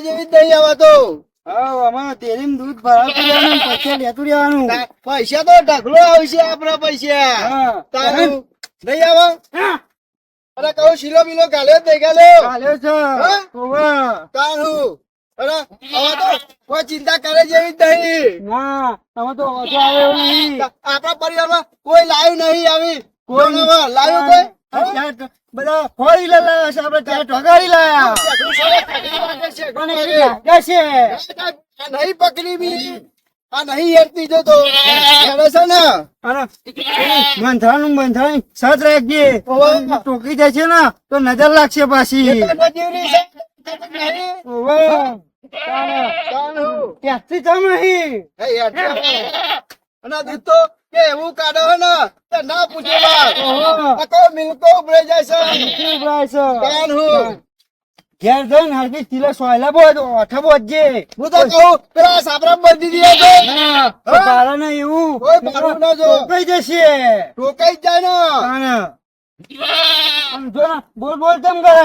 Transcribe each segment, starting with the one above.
ચિંતા કરે જેવી જ નહીં હવે તો. દૂધ પછી લેતું રહેવાનું. પૈસા તો ઢગલો આવશે આપણા પૈસા. હા. તારું નહીં આવે. અરે કહું શીલો બીલો ગાલ્યો નહીં ગાલ્યો. ચાલ્યો છે. તારું. અરે હવે તો કોઈ ચિંતા કરે જેવી જ નહીં ના તમે તો ઓછો આવે નહીં. આપણા પરિવારમાં કોઈ લાયું નહીં આવી. કોઈ આ ત્યાં બધા ફોર લાવ્યા છે આપણે ત્યાં ઢગાડી લાયા. છે. પણ એ લાગ્યા છે નહીં પકડી બી. આ નહીં હેરતી જતો હેરે છે ને. બંધારણ બંધારણ સાથ રાખજે. ટોકી જાય છે ને તો નજર લાગશે પાછી. ત્યાંથી જમ નહીં અને દૂધ તો કે એવું કાઢો ને તે ના પૂછે. આ મિલકો ઉભરાઈ જાય છે શું ઉભરાય છે? ઘેર જઈને સોયલા બોજ, ઓઠા બોજજે. હું તો કહું પેલા સાબરા બંધી દીએ તો ના, તો ને એવું કોઈ ભાડું ના જો. ટોકાઈ જશે ટોકાઈ જાય. ને, બોલ બોલ કેમ કરે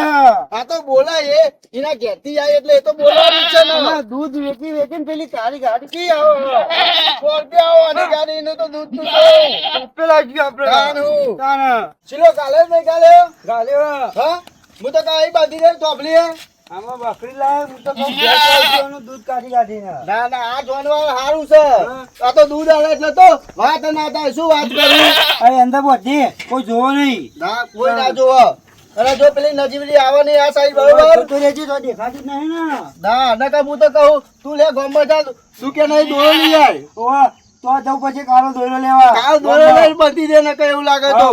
આ તો બોલાય એ. એના ઘેરથી આવે એટલે એ તો બોલવાનું છે ને. દૂધ વેચી વેચીને પેલી તારી ગાડી કી આવો. સો રૂપિયા આવવાની ગાડી એનું તો દૂધનું પેલા ગયો આપણે. તાનું. તાને. કાલે જ નહીં કાલે ગાલે હા. હું? તો કાઈ બાંધી હે. આમાં બકરી લાવે હું તો કહું દૂધ કાઢી ના ના આ સારું છે. આ તો દૂધ આવે એટલે તો વાત ના થાય શું વાત કરી? અરે અંદર કોઈ જોવો નહીં. ના કોઈ ના જોવો. અને જો પેલી નજીવી આવવાની આ સાઈડ બરોબર? તો રહેજે તો દેખાતી જ નહીં ને. ના નકર હું તો કહું તું લે ગોમમાં જા તું કે નહીં દોરો લઈ આય. ઓવા, તો જવું પછી કાળો દોરો લેવા. કાલ દોરો લઈને બંધી દે નકર એવું લાગે તો.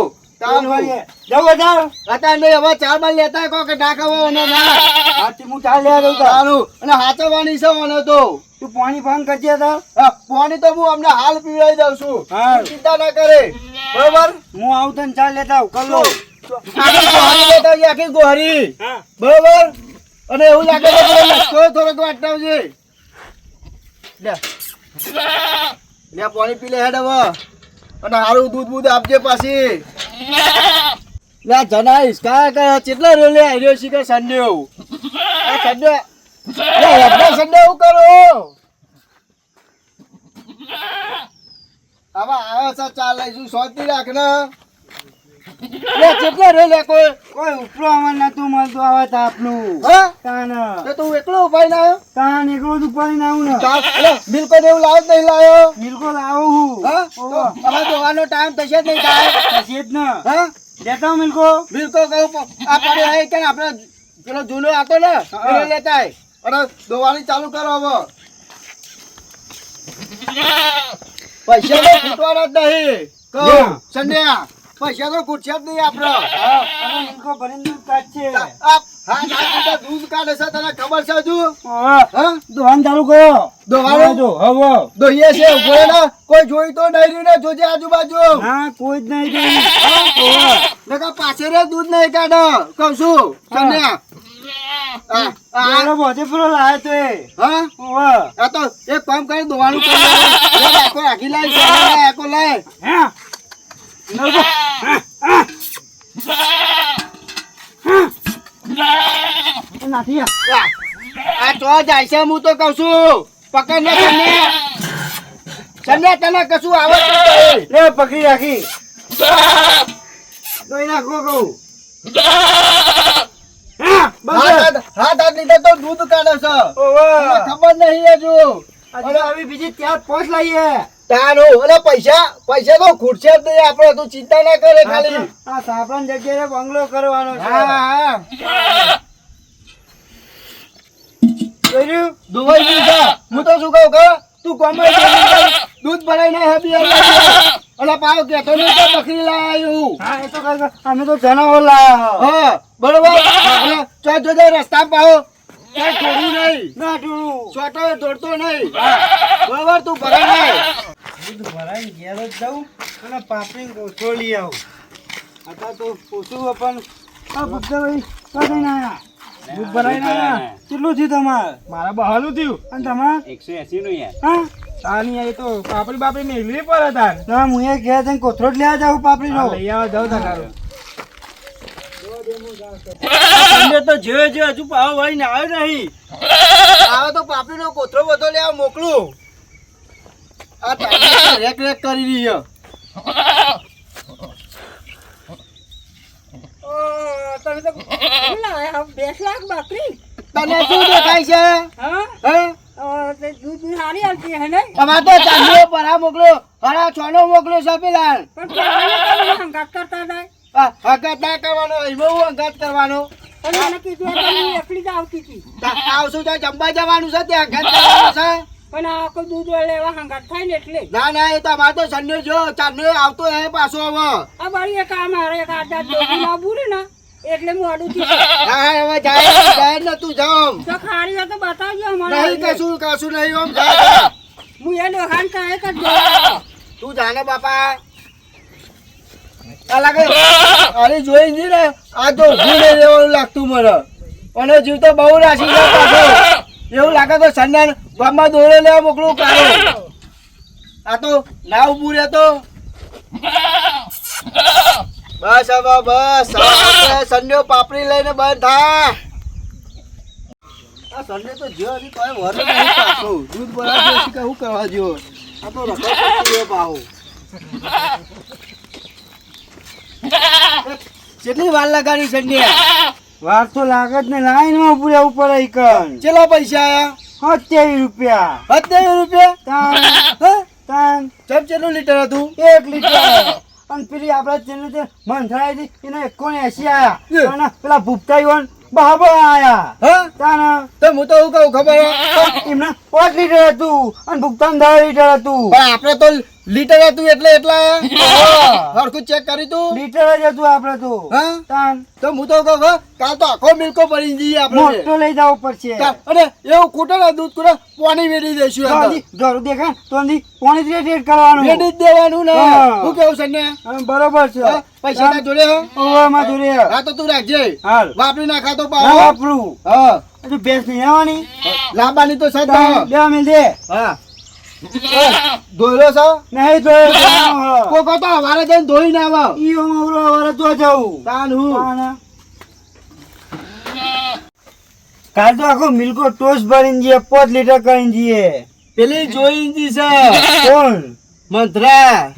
પાણી ભાંગ કરજે પાણી તો હું અમને હાલ પીવડાવી દઉં છું. ચિંતા ના કરે. બરોબર? હું આવું તને લેતા આવું આખી ગોહારી બરોબર? અને એવું લાગે થોડોક વાટાવજે. લે. લે પાણી પી લે હેડ હવે. અને સારું દૂધ બૂધ આપજે પાછી. લે, જનાઈશ. કા કા કેટલા રે લે આર્યો છે કે સંડે આ સંડે લે હેડના સંડે એવું કરો. આવા આવે છે ચાલ લઈશું સોતી રાખ ને. લે કેટલા રે લે કોઈ કોઈ ઉપરો આમાં નતું મળતું આવે તાપનું. હા? તાન તો તું એકલો ઉપાય ના તાન એકલો જ ઉપાડી ને ને. ચાલ લે બિલકુલ એવું લાવ જ નહીં લાવ્યો બિલકુલ આવું હું. હા? તો હવે જોવાનો ટાઈમ થશે જ નહીં થાય પછી જ ને. હા? લેતા મિલકો. બિલકુલ કહું આ પડે હે કે આપણે પેલો જૂનો હતો ને લેતા અરે દોવાની ચાલુ કરો હવે. પૈસા તો ખૂટવાના જ નહીં. કહું સંડ્યા પૈસા તો ખૂટશે જ નહીં ભરીને દૂધ કાઢે છે. તને ખબર છે હજુ? હા. હા? દોવાન ચાલુ કરો. દોવાનું? હવે દોહીએ છે ઊભો કોઈ જોઈ તો નહીં ને જોજે આજુબાજુ. ના કોઈ જ નહીં પાછળ દૂધ નહીં કાઢો. કહું છું સંડ્યા હા. હા પેલો બધે પેલો લાયો તો. એ. હા. ઓવે. આ તો એક કામ કરી દોવાનું રાખી લાય. આ. તો જાય છે હું તો કઉ છું પકડ ને તને કશું આવે પકડી રાખી દોઈ નાખો કહું હાથ હાથ- લીધે તો દૂધ કાઢે છે. ખબર નહીં હજુ આવી બીજી ત્યાં પાંચ લાવીએ તારું પૈસા પૈસા તો ખૂટશે જ નહીં આપણે તું ચિંતા ના કરે ખાલી. આ સાપણ જગ્યાએ બંગલો કરવાનો છે. હા હા. જોયું? દુબઈ ગયું છે હું તો શું કહું કે તું ગમે તે રીતે દૂધ ભરાઈને હેબી અને પાવ કેતો નહીં કે બકરી લાવ્યું હા. એ તો કાંઈ. અમે તો જનાવર લાયા હા. બરોબર? ચો રસ્તા પાવ. ક્યાંય નહીં. ના ટૂળું છોટો દોડતો નહીં. બરોબર? તું ભરાઈ દૂધ ભરાઈને ઘેર જ જાઉં અને પાપડી ઓછો લઈ આવું. અત્યારે તો ઓછું પણ આ ભક્તભાઈ કાંઈ ના? દૂધ ભરાઈને ના કેટલું થયું તમારે? મારા બહાલું થયું. અને તમારે? એકસો એસી નું યાર હા તાની આ તો પાપડી બાપડી મેળવી પર હતા ના હું એ ઘેર જઈને કોથરોડ લેવા જાઉં પાપડી નો લઈ આવો જાવ તારું તો જે જે હજુ પાવ વળીને આવ્યો નહીં. આવે તો પાપડીનો કોથરો બધો લેવા મોકલું. આ રેક રેક કરી રહી છે. તમે તો બેસ લાખ બાકરી તને શું દેખાય છે? હા? હે? દૂધ સારી આવતી હે ને? તમારે તો ચાંદીઓ પરા મોકલો હરા છોનો મોકલો છે પેલા પણ કરતા નહીં હગાત ના કરવાનો એમાં હું હગાત કરવાનો. મને કીધું એકલી જ આવતી હતી. આવશું તો જમવા જવાનું છે ત્યાં હગાત કરવાનું છે. પણ આ આખો દૂધ લેવા હંગાત થાય ને એટલે. ના ના એ તો અમારે તો સંડે જો ચાંદનો આવતો હે પાછો હવે. આ બારી એક આ મારે એક દોડી ના બુરી ને એટલે મોડું થી હા હા હવે જાય જાય ને તું જામ તો ખારી તો બતાવજો નહીં કશું કશું નહીં ઓમ જા જા. હું એ દોખાન કાય કર જોયા તું જાને બાપા. આ અરે જોઈ નહીં ને આ તો હું રહેવાનું લાગતું મને. અને જીવ તો બહુ રાશી પાછો. એવું લાગે તો સંડાન ગામમાં દોરે લેવા મોકલું કાઢો આ તો ના ઊભું રહેતો. બસ હવે બસ. સંડે સંડ્યો પાપડી લઈને બંધ થા. આ સંડે તો જો હજી કોઈ વર નહીં પાછો દૂધ બનાવી કે શું કરવા જો આ તો રખડ પડતું કેટલી વાર લગાડી સંડ્યા વાર તો લાગત ને લાઈનમાં ઉભું રહેવું પડે ચેલો પૈસા આયા? સત્યાવીસ રૂપિયા. સત્યાવીસ રૂપિયા? હે? ચમ ચેટલું લીટર હતું? એક લીટર. અને પેલી આપડા ચેનલ તે મંથરાઈ હતી એને એકોને એસી આયા અને પેલા ભૂપતાઈઓન બાબો આયા. હા? તાન તો હું તો એવું કહું ખબર એમના એમને પાંચ લીટર હતું અને ભૂપતાન દસ લીટર હતું. પણ આપણે તો લીટર હતું એટલે એટલા? હરખું ચેક કરી તું. લીટર જ હતું આપડે તો. તાન. તો હું તો કહું કાલ તો આખો મિલકો ભરી જઈએ આપણે. મોટો લઈ જવો પડશે. અરે એવું ખૂટે ને દૂધ ખૂટે પાણી વેડી દઈશું ઘરું દેખાય તો પાણી પોણી જ રેટ કરવાનું. વેડી જ દેવાનું ને. હું. કેવું છે ને? બરોબર છે. હા? પૈસા ના જોડે હે? માં જોડે. હા તો તું રાખજે. હાલ. વાપરી નાખા તો ના વાપરું. હા. બેસ નહીં આવવાની. લાંબાની તો સદ બે મિલ દે. હા. ધોયેલો છો? નહીં તો કોકો તો હવારે જઈને ધોઈ ના આવો. ઈ અમારો હવારે તો જવું તાન હું? કાલ તો આખો મિલકો ટોસ ભરીને જઈએ પાંચ લીટર કરીને જઈએ. પેલી જોઈન્જી છે. કોણ? મંત્રા.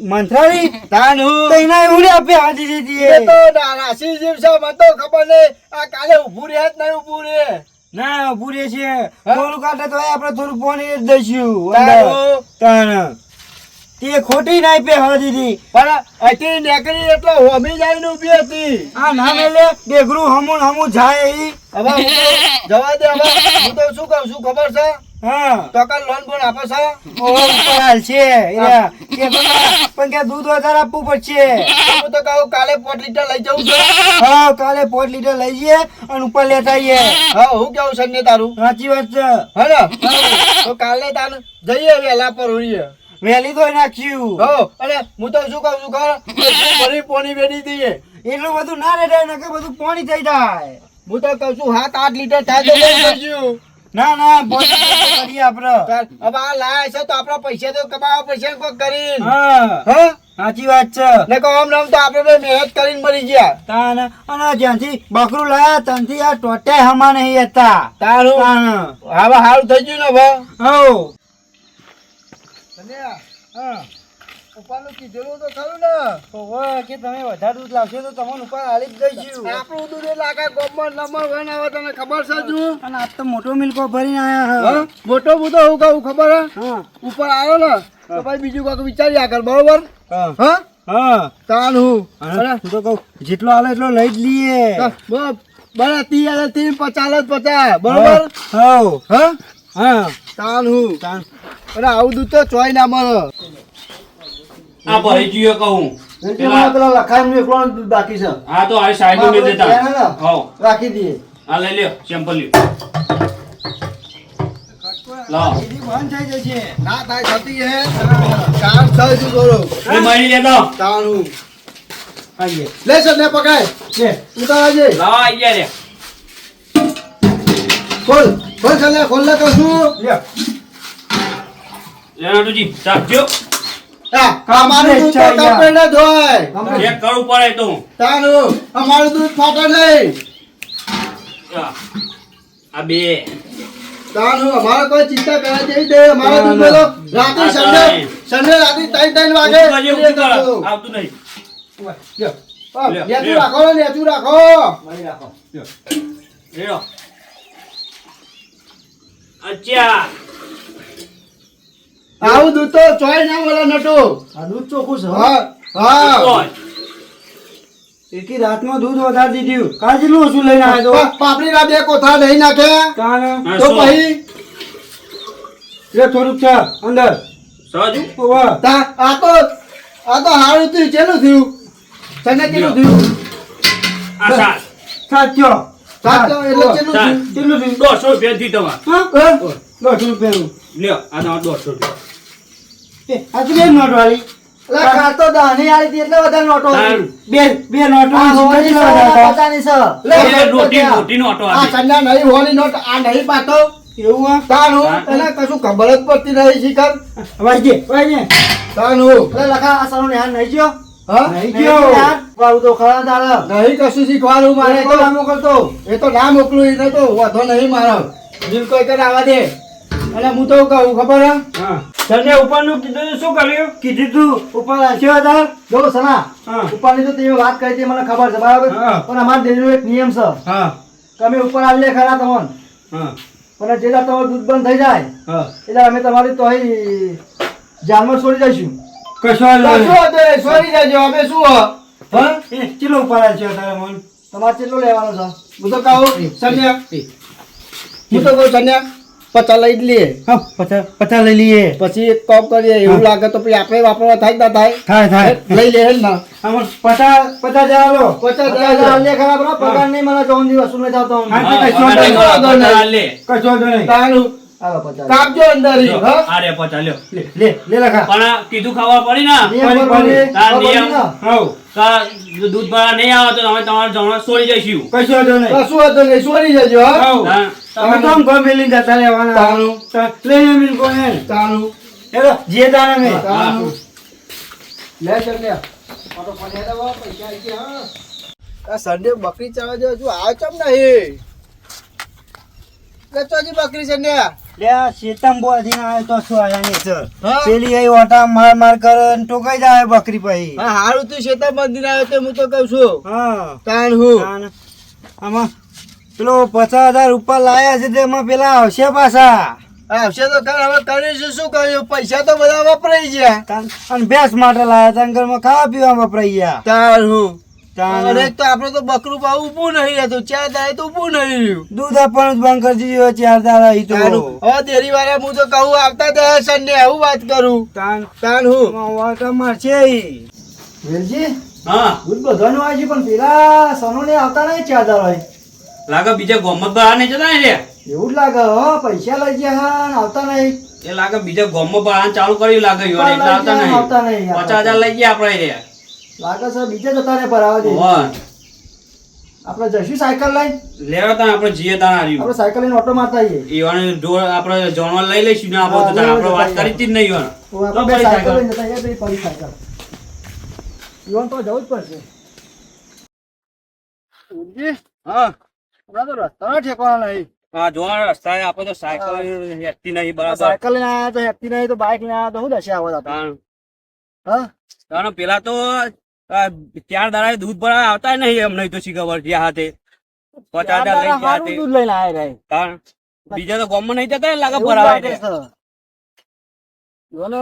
મંત્રાલી તાન હું. તો એના આપે હાજી દીધી એ. તો ના- રાશિ જીવ છે મને તો ખબર નહીં. આ કાલે ઊભું રહે જ નહીં ઊભું રહે? ના પૂરે છે. થોડું કાઢે તો આપણે થોડું પાણી જ દઈશું. હું. તે ખોટી નાઈ પે હાજી દીધી પણ અહીંથી નેકરી એટલે હોમી જઈને ઊભી હતી. આ ના મેલે બેગરું હમું હમું જાય ઈ. હવે જવા દે હવે. હું તો શું કહું શું ખબર છે? હા. તો લોન બોન આપે છે. કે પણ પણ કે દૂધ વધારે આપવું પડશે. હું તો કહું કાલે પાંચ લીટર લઈ જાઉં છું. હા કાલે પાંચ લીટર લઈ જઈએ અને ઉપર લેતા આવીએ હા હું કેવું તારું? સાચી વાત છે. હા તો કાલે તાર જઈએ વેલા પર હોઈએ. વહેલી તો નાખ્યું. હો અને હું તો શું કહું છું ખબર? વેડી દઈએ. એટલું બધું ના રેડાય બધું પાણી થઈ જાય. હું તો કહું છું હાથ આઠ લીટર થાય તો ના ના કરીએ આપડે. હવે આ લાયા છે તો આપણા પૈસા તો કમાવા પડશે કોક કરી હ. હા? સાચી વાત છે. ને કહો આમ નામ તો આપણે બે મહેનત કરીને મરી ગયા. તાન અને જ્યાંથી બકરું લાયા ત્યાંથી આ ટોટે હમા નહીં હતા તારું? હવે સારું થઈ ગયું ને હવે? હો હા. ઉપરનું કીધેલું તો ખરું ને. ઓવે, કે તમે વધારે દૂધ લાવશો તો તમને ઉપર હાલી જ દઈશું. આપણું દૂધ એ લાગે ગામમાં નંબર વન આવે તને ખબર છે જુ અને આજ તો મોટો મિલકો ભરીને આયા હા? મોટો બુધો હું કહું ખબર હે? હા. ઉપર આવ્યો ને તો પછી બીજું કાંઈક વિચારી આગળ બરોબર? હા. હા? હા. તાન હું. હું તો કહું જેટલો હાલે એટલો લઈ જ લઈએ. બરાબર. ત્રીસ હજાર ત્રીસ પચાસ જ પચાસ. બરોબર? હવ હા? હા. તાન હું. તાન. અરે આવું દૂધ તો ચોય ના મળે. આ ભરી ગયો કહું પેલા પેલા લખાય એકલો બાકી છે હા તો આ સાઈડમાં આપણે દેતા હે ને? રાખી દઈએ આ લઈ લ્યો સેમ્પલ લ્યો લાવો એથી બંધ થઈ જશે ના થાય થતી હે કામ થાય તું થોડો એ મળી લેતો તાન હું આઈએ લે સર ને પકાય લે ઉતારજે લાવો આઈ ગયા રે ખોલ ખોલ ચાલે ખોલ લે તો શું લ્યો લેનાટુજી ચાખ્યો હા, અમારું દૂધ તો complete જ હોય. ચેક કરવું પડે તું. તારું અમારું દૂધ ફાટે નહીં. આ બે. તાનું અમારે કોઈ ચિંતા કરવા જેવી નહીં. અમારા ના, દૂધમાં રાત્રે આ સંડે રાત્રે ત્રણ ત્રણ વાગે? આવતું નહીં. નેચું રાખો ને, નેચું રાખો. રેડો અચ્છા આવું દૂધ તો ચોય ના મળે નટો. આ દૂધ ચોખ્ખું છે હા. હા એકી રાતમાં દૂધ વધારી દીધું. કાલ જેટલું ઓછું લઈને આવ્યો પાપડી ના બે કોથા નહીં નાખે કાન તો પછી? એ થોડુંક છે અંદર. સાજુ? ઓવા. તા- આ તો આ તો હારું થયું ચેલું થયું? તને કેટલું થયું? આ સાત. એટલે ચેલું થયું? કેટલું થયું દોઢસો રૂપિયા થી હા? હા? રૂપિયાનું. લ્યો આ તમારે દોઢસો રૂપિયા. એ, બે નોટ વાળી. ખાતો દાની આલી એટલે વધારે નોટો બે બે નોટ આ હોળી સો ને એવું પચાસની સો. લે, એ ભાઈ, રોટી પચાસ. રોટી નોટો આ આપી. સંડા નહીં નોટ આ નહીં પાતો. આ? તાનું હા. કશું ખબર જ પડતી નહીં શીખર. વાજે વાજે. તાનું અરે લખા આ સારું નેહાન નહીં ગયો હા? નહીં ગયો વાળું તો ખરા તારા. નહીં કશું શીખવાનું મારે મારે તો ના મોકલતો. એ તો ના મોકલું એને તો વધો નહીં મારો. દિલ કોઈ કરે આવા દે. અને હું તો કહું ખબર હા? તને ઉપરનું કીધું શું કર્યું? કીધું તું ઉપર આશીર્વાદ હતા? જો સના હા. ઉપરની તો તમે વાત કરી હતી મને ખબર છે બરાબર. પણ અમારા ડેરીનો એક નિયમ છે. હા. તમે ઉપર આવીએ ખરા તમને. હા. પણ જે તમારું દૂધ બંધ થઈ જાય હા. એટલે અમે તમારી તો જાનમાં છોડી જઈશું કશો. છોડી દેજો. અમે શું હો? ચેલો ઉપર આશીર્વાદ તારા મન? તમારે કેટલો લેવાનો છે? હું તો કહું સંજ્ઞા હું તો કહું સંજ્ઞા પચાસ લઈ જ લઈએ. પચાસ લઈ લઈએ. પછી એક કોપ કરીએ એવું લાગે તો પછી આપણે વાપરવા થાય ના થાય. થાય થાય. લઈ લે ને? પચાસ પચાસ હજાર લો પચાસ હજાર લે ખરાબ ના પગાર નહીં મને જોન દિવસ કશો નહીં. હાલો પચાસ. કાપજો અંદર હા? રે પચાસ લ્યો. લે લે લે લખા પણ કીધું ખાવા પડી ના? પડી, પડી. તાર ને? કા દૂધ ભરા નહીં આવે તો અમે તમારે જમવા છોડી જઈશું. કશું વાંધો નહીં. કશું વાંધો નહીં. છોડી જજો હા. તમે તો આમ ઘર મેલીને જતા રહેવાના. તારું લઈને મિલ કોને તાનું હેલો જે તારે મેં. તારું લે ચાલ લે ઓટો ફોન દે પૈસા આવી ગયા હા. આ બકરી ચાવા જો હજુ આવ્યો ચમ નહીં. લે ચોજી બકરી છે ને. લે શેતમ બોધી ના આવે તો શું આયા ને સર પેલી એ ઓટા માર માર કરે ને ટોકાઈ જાય બકરી પછી. હા હારું તું શેતમ બંધી ના આવે તો હું તો કહું છું. હા. તાણ હું. આમાં પેલો પચાસ હજાર ઉપર લાયા છે તેમાં પેલા આવશે પાછા. આવશે તો તાર હવે કરીશું શું કર્યું? પૈસા તો બધા વપરાઈ ગયા. અને ભેંસ માટે લાયા તાર ઘરમાં ખાવા પીવા વપરાઈ ગયા. તાર હું. અરે તો આપણે તો બકરું પાવું ઊભું નહીં રહેતું ચાર દાડે તો ઊભું નહીં રહ્યું. દૂધ આપવાનું બંધ કરી દીધું ચાર દાડા ઈ તો. હવે દેરી વાળા હું તો કહું આવતા દે સંડે આવું વાત કરું. તાન તાન હું? આમાં વાટા મારશે વેલજી? હા. દૂધ બધાનું આવી છે પણ પેલા સનો ને આવતા નહીં ચાર દાડે લાગે બીજા ગોમત બહાર નહીં જતા ને એવું જ લાગે હો પૈસા લઈ ગયા હા આવતા નહીં. એ લાગે બીજા ગોમમાં બહાર ચાલુ કર્યું લાગે આવતા નહીં. આવતા નહીં યાર. પચાસ હજાર લઈ ગયા આપણે રે. લાગે છે બીજે જતા આપણે જઈશું સાયકલ લઈને? લેવા તા આપણે જીએ તા આપણે સાયકલ લઈને ઓટો મારતા આવીએ. આપણે જોણવા લઈ લઈશું ને આપણે તો આપણે વાત કરી જ નહીં ઈવાને. તો આપણે તો બે પડી સાયકલ સાયકલ. લઈને જતા આવીએ, તો પડી સાયકલ. ઈવન તો જવું જ પડશે. ઉજી, હા. હમણાં તો રસ્તાનો ઠેકાણો નહીં. હા જોવા રસ્તાએ આપણે તો સાયકલ હેઠતી નહીં બરાબર. સાયકલ લઈને આયા તો હેપતી નહીં તો બાઇક લઈને આયા તો શું દશા આવત આપણે? હા? પેલા તો ચાર દાડા દૂધ ભરા આવતા નહીં એમ નહીં તો શીખવર જ્યાં હાથે. પચાસ હજાર લઈ દૂધ લઈને આયા રે. તાણ. બીજા તો ગામમાં નહીં જતા લાગે ભરાવા લાગે છે. જોને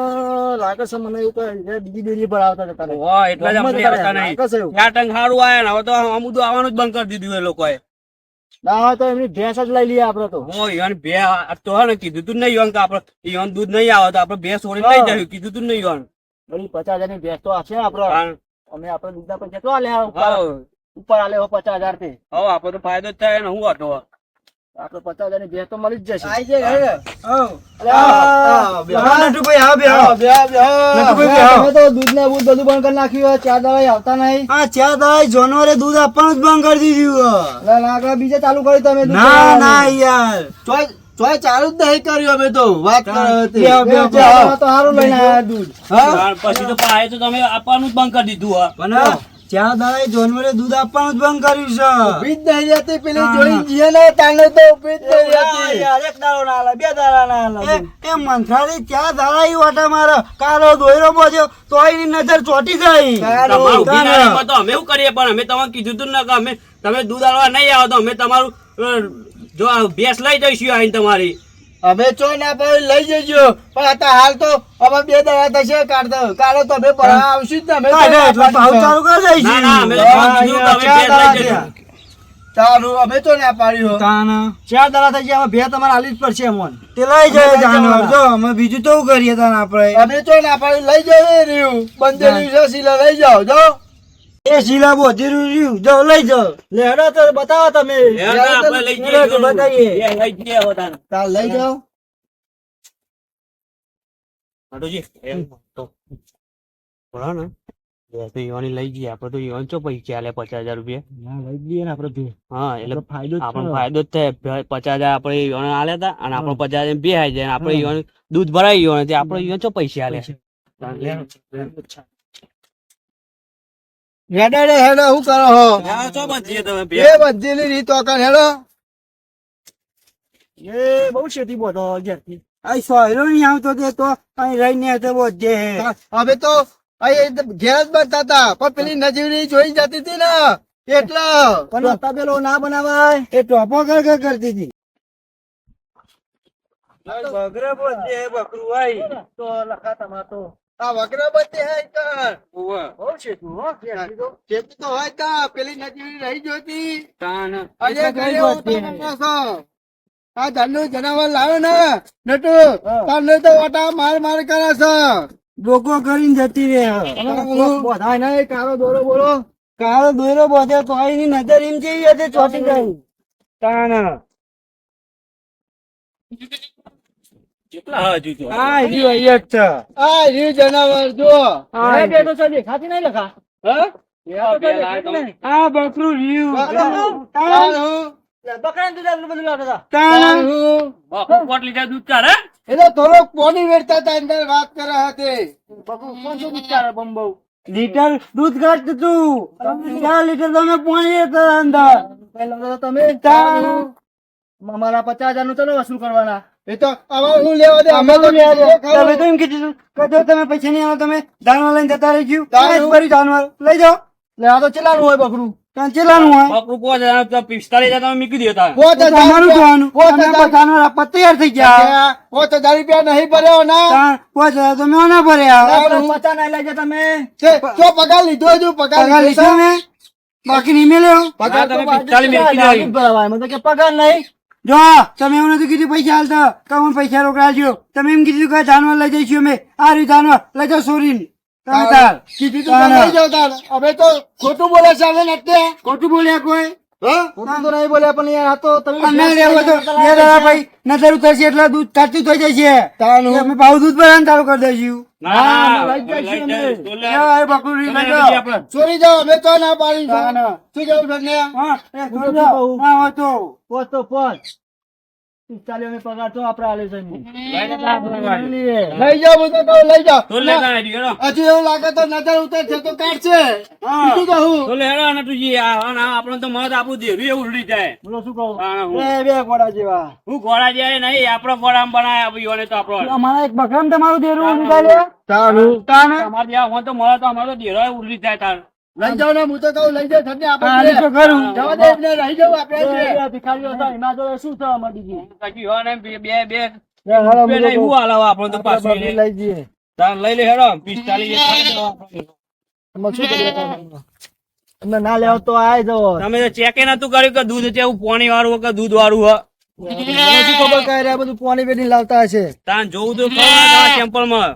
લાગે છે મને એવું કહે બીજી ડેરી પર આવતા જતા રહે. ઓહો, જ ગામમાં આવતા નહીં. લાગે છે ટંગ સારું આયા ને હવે તો આવવાનું જ બંધ કરી દીધું એ લોકોએ. ના તો એમની ભેંસ જ લઈ લઈએ આપડે તો. હો તો હે ને કીધું તું નહીં ઈવન કે આપડે યોન દૂધ નહીં આવે તો આપણે ભેંસ છોડીને લઈ જશું કીધું તું નહીં ઈવન. પચાસ હજારની ભેંસ તો છે આપડે. અમે આપણે દૂધના પણ કેટલો આલે ઉપર. આલે પચાસ હજારથી હવે આપણે તો ફાયદો જ થાય ને હું હતો આપણે પચાસ હજારની બે તો મળી જ જશે. જાય આવો. તો દૂધ ને બૂધ બધું બંધ કરી નાખ્યું હોય, ચાર દાડા આવતા નહીં. હા ચાર દાડા જાનવરે દૂધ આપવાનું જ બંધ કરી દીધું આગળ બીજે ચાલુ કર્યું તમે ના ના યાર. ચોય તોય ચાલુ જ નહીં કર્યું અમે તો. વાત કરો તે. બે- બે- બે- હા. તો હારું લઈને આયા દૂધ. હા? પછી તો પાયે તો તમે આપવાનું જ બંધ કરી દીધું હા. પણ જ્યાં દાડા એ દૂધ આપવાનું જ બંધ કર્યું છે. ઊભી જ નહીં રહેતી. પેલી જોઈ જીએ ને તાણે તો ઊભી જ નહીં રહેતી. એ- એ મંથરાળી ત્યાં દાડા ઈ ઓટા મારે. કાળો દોયરો બોજ્યો તોય એની નજર ચોટી ગઈ. તમારું ઊભી ના તો અમે શું કરીએ પણ અમે તમને કીધું તું ને કે અમે તમે દૂધ આલવા નહીં આવો તો અમે તમારું જો આ ભેંસ લઈ જઈશું આઈને તમારી. અમે ચો ના પાડી લઈ જઈશું. પણ અત્યારે હાલ તો અમે બે દડા થશે કાઢતો કાલે તો અમે ભરાવા આવશું જ ને અમે ભાવ ચાલુ કરી દઈશું. ના, ના, અમે તો. તારું અમે ના પાડ્યો. તાન. ચાર દાડા થઈ ગયા, બે તમારે આલી જ પડશે મોન તે લઈ જાય જાનવર. જો, અમે બીજું તો કરીએ તાન આપણે? અમે તો ના પાડી લઈ જઈએ રહ્યું. બંધ છે સિલા લઈ જાઓ જો એ શીલા જરૂરી જો લઈ જાઓ લે હેડો તો બતાવો તમે આપણે લઈ બતાવીએ જાઓ લઈ જઈએ આપડે તો ઈવન ચો પૈસા આલે પચાસ હજાર રૂપિયા લઈ ને આપણે હા એટલે ફાયદો જ આપણને ફાયદો જ થાય પચાસ હજાર આપણે આલે તા અને આપણે પચાસ હજાર બે જાય આપણે દૂધ ભરાઈ ગયો ને આપણે ઈવન ચો પૈસા આલે હેડે હેડો શું કરો હો? એ બધી ની રીતો વખત હેડો. એ બહુ શેતી બોધો ઘેરથી. આ સોયરો નહીં આવતો તે તો? અહીં રહીને તો બોધે હવે તો અહીં ઘેર જ બનતા હતા પણ પેલી નજીવની જોઈ જતી હતી ને. એટલે. પણ પેલો ના બનાવાય? એ ટોપો કર કર કરતી હતી. બગરે બોધે બકરું આઈ તો લખાતા માં તો આ વગરે બધી હે કર છે તું હો. ખેતી તો હોય તા પેલી નદી રહી જોતી. તાન અજે. મારતો છો. આ ધનુ જનાવર લાવ્યો ને નટુ તને તો ઓટા માર માર કરે છે. ડોકો કરીને જતી રે બધાય ને કાળો દોરો બોલો. કાળો દોરો બોધે તો આઈની નજર એમ જેવી હતી ચોટી ગઈ તાણ. કેટલા હજુ તો? આ રહ્યું અહીં છે. આ રહ્યું જનાવર જો આ બેઠો છે દેખાતી નહીં લખા? હા? આ બકરું રહ્યું. તાણ દૂધ આટલું બધું લાવતા હતા. બાપુ પોટ દૂધ હતા અંદર વાત કરે હતી લીટર દૂધ કાઢતું તું. ચાર લીટર તમે પાણી હતા અંદર. તમે. મારા પચાસ હજારનું ચલો વસૂલ કરવાના. એ તો હવે હું લેવા દે અમે તો તમે તો એમ કીધું કે તમે પૈસા નહીં આવો તમે જાનવર લઈને જતા રહી ગયું તારું. ભરી જાનવર લઈ જાઓ. લે આ તો ચેલાનું હોય બકરું. ત્યાં ચેલાનું હોય? બાપુ પોચ તો પિસ્તાલીસ હજાર તમે મૂકી દો તાણ. પોચ તમારું જોવાનું. પોચ તમે હજાર. જાનવર આપવા તૈયાર થઈ ગયા. પોચ હજાર રૂપિયા નહીં ભર્યો ના. તાણ હજાર તો ના ભર્યા. પચાસ ના લઈ જા તમે. છે, પગાર લીધો હજુ પગાર પગાર લીધો લીધો બાકી નહીં મેલ્યો. પગાર તમે પિસ્તાલીસ પગાર નહીં. જો તમે એવું નથી કીધું પૈસા હાલતા હું પૈસા રોકડાજો તમે એમ કીધું કે જાનવર લઈ જઈશું અમે. આ રહ્યું જાનવર લઈ જાઓ સોરી તમે તાર કીધું તો લઈ જાઓ તાર. હવે તો ખોટું બોલે છે હવે નથી ખોટું બોલ્યા કોઈ? ખોટું તો નહીં બોલ્યા પણ યાર આ તો તમે ના રહેવો તો બે દાડા ભાઈ નજર ઉતરશે એટલે દૂધ કાચું થઈ જશે. તાનું. અમે ભાવ દૂધ ભરવાનું ચાલુ કરી દઈશું. એ. ચોરી જાઓ અમે તો ના પાડી. શું કેવું છે ના પિસ્તાલીસ પગાર તો આલે છે લઈ જાઓ તો લઈ જાઓ હેડો. હજુ એવું લાગે તો નજર ઉતરશે તો કાઢશે બીજું તો લે હેડો અને તું જી આ- અને આ આપણને તો મત આપવું દેરું એવું ઉડી જાય. બોલો શું કહું? હું- એ બે ઘોડા જેવા. હું ઘોડા જાય નહીં આપણો ઘોડામાં બનાય આપ્યો ને તો આપણો. અમારા એક બકરામ તમારું દેરું નીકાળે તારું. તાને? તમારે ત્યાં હોય તો મળે તો અમારો તો દેરો ઉડી જાય તાર. લઈ ને હું તો કહું લઈ આપણે તો ખરું. જવા દે એમને રહી જાવ આપણે ભિખારીઓ હતા, એના જોડે શું થવા માંડી ગયું? કશું હોય ને બે બે બે એ હાલો, બે નહીં, હું હાલાવો આપણને તો પાછું લઈ જઈએ. તાર લઈ લે હેડો પિસ્તાલીસ એક ખાઈ દો આપણે. એમાં શું કરીએ તમે? ના લેવો તો આય જવો તમે ચેકે નતું કર્યું કે દૂધ છે એવું પાણી વાળું કે દૂધ વાળું હ ખબર કાંઈ રે, આ બધું પાણી બેડી લાવતા હશે તાન જોવું તો ખરા માં